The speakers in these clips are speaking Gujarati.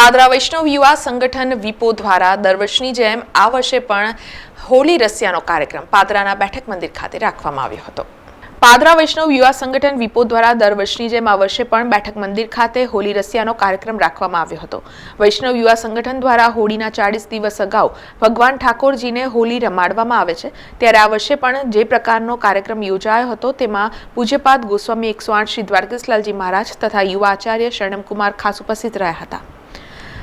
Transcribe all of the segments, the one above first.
પાદરા વૈષ્ણવ યુવા સંગઠન વિપો દ્વારા દર વર્ષની જેમ આ વર્ષે પણ હોળી રસિયાનો કાર્યક્રમ પાદરાના બેઠક મંદિર ખાતે રાખવામાં આવ્યો હતો. પાદરા વૈષ્ણવ યુવા સંગઠન વિપો દ્વારા દર વર્ષની જેમ આ વર્ષે પણ બેઠક મંદિર ખાતે હોળી રસિયાનો કાર્યક્રમ રાખવામાં આવ્યો હતો. વૈષ્ણવ યુવા સંગઠન દ્વારા હોળીના ચાળીસ દિવસ અગાઉ ભગવાન ઠાકોરજીને હોળી રમાડવામાં આવે છે. ત્યારે આ વર્ષે પણ જે પ્રકારનો કાર્યક્રમ યોજાયો હતો તેમાં પૂજ્યપાદ ગોસ્વામી એકસો આઠ શ્રી દ્વારકેશલાલજી મહારાજ તથા યુવા આચાર્ય શરણમકુમાર ખાસ ઉપસ્થિત રહ્યા હતા.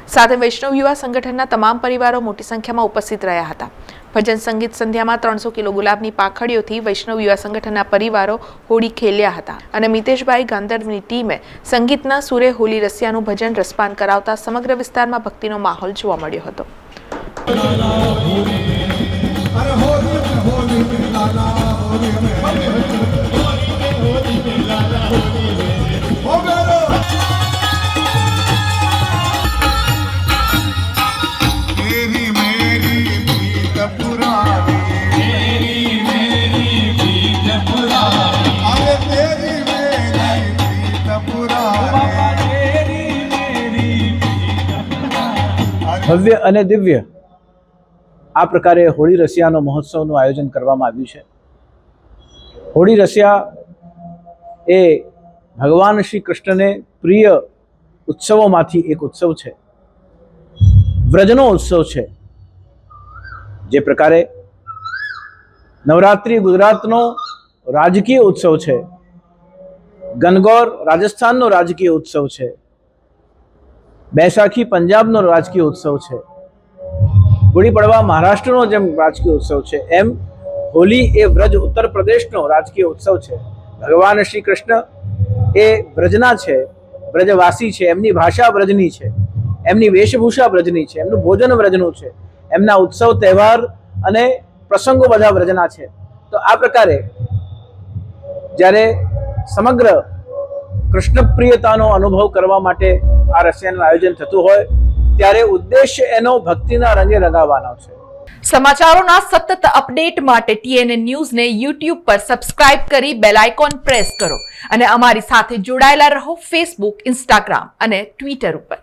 સાથે વૈષ્ણવ યુવા સંગઠનના તમામ પરિવારો મોટી સંખ્યામાં ઉપસ્થિત રહ્યા હતા ભજન સંગીત સંધ્યામાં ત્રણસો કિલો ગુલાબની પાખડીઓથી વૈષ્ણવ યુવા સંગઠનના પરિવારો હોળી ખેલ્યા હતા અને મિતેશભાઈ ગાંધર્વની ટીમે સંગીતના સુરે હોલી રસિયાનું ભજન રસપાન કરાવતા સમગ્ર વિસ્તારમાં ભક્તિનો માહોલ જોવા મળ્યો હતો અરે હોલી હોલી લાલા હોલી ભવ્ય અને દિવ્ય આ પ્રકારે હોળી રસિયાનો મહોત્સવનું આયોજન કરવામાં આવ્યું છે. હોળી રસિયા એ ભગવાન શ્રી કૃષ્ણને પ્રિય ઉત્સવોમાંથી એક ઉત્સવ છે. વ્રજનો ઉત્સવ છે. જે પ્રકારે નવરાત્રિ ગુજરાતનો રાજકીય ઉત્સવ છે. ગનગોર રાજસ્થાનનો રાજકીય ઉત્સવ છે. બેસાખી પંજાબનો રાજકીય ઉત્સવ છે ગુડી પડવા મહારાષ્ટ્રનો જેમ રાજકીય ઉત્સવ છે એમ હોલી એ વ્રજ ઉત્તર પ્રદેશનો રાજકીય ઉત્સવ છે ભગવાન શ્રી કૃષ્ણ એ વ્રજના છે વ્રજવાસી છે એમની ભાષા વ્રજની છે એમની વેશભૂષા વ્રજની છે એમનું ભોજન વ્રજનું છે એમના ઉત્સવ તહેવાર અને પ્રસંગો બધા વ્રજના છે। તો આ પ્રકારે જ્યારે સમગ્ર કૃષ્ણ પ્રિયતાનો અનુભવ કરવા માટે આ રશિયાનું આયોજન થતું હોય, ત્યારે ઉદ્દેશ્ય એનો ભક્તિના રંગે રંગાવવાનો છે. સમાચારોના સતત અપડેટ માટે ટીએનએ ન્યૂઝને યુટ્યુબ પર સબસ્ક્રાઇબ કરી બેલ આઇકોન પ્રેસ કરો અને અમારી સાથે જોડાયેલા રહો ફેસબુક, ઇન્સ્ટાગ્રામ અને ટ્વિટર ઉપર.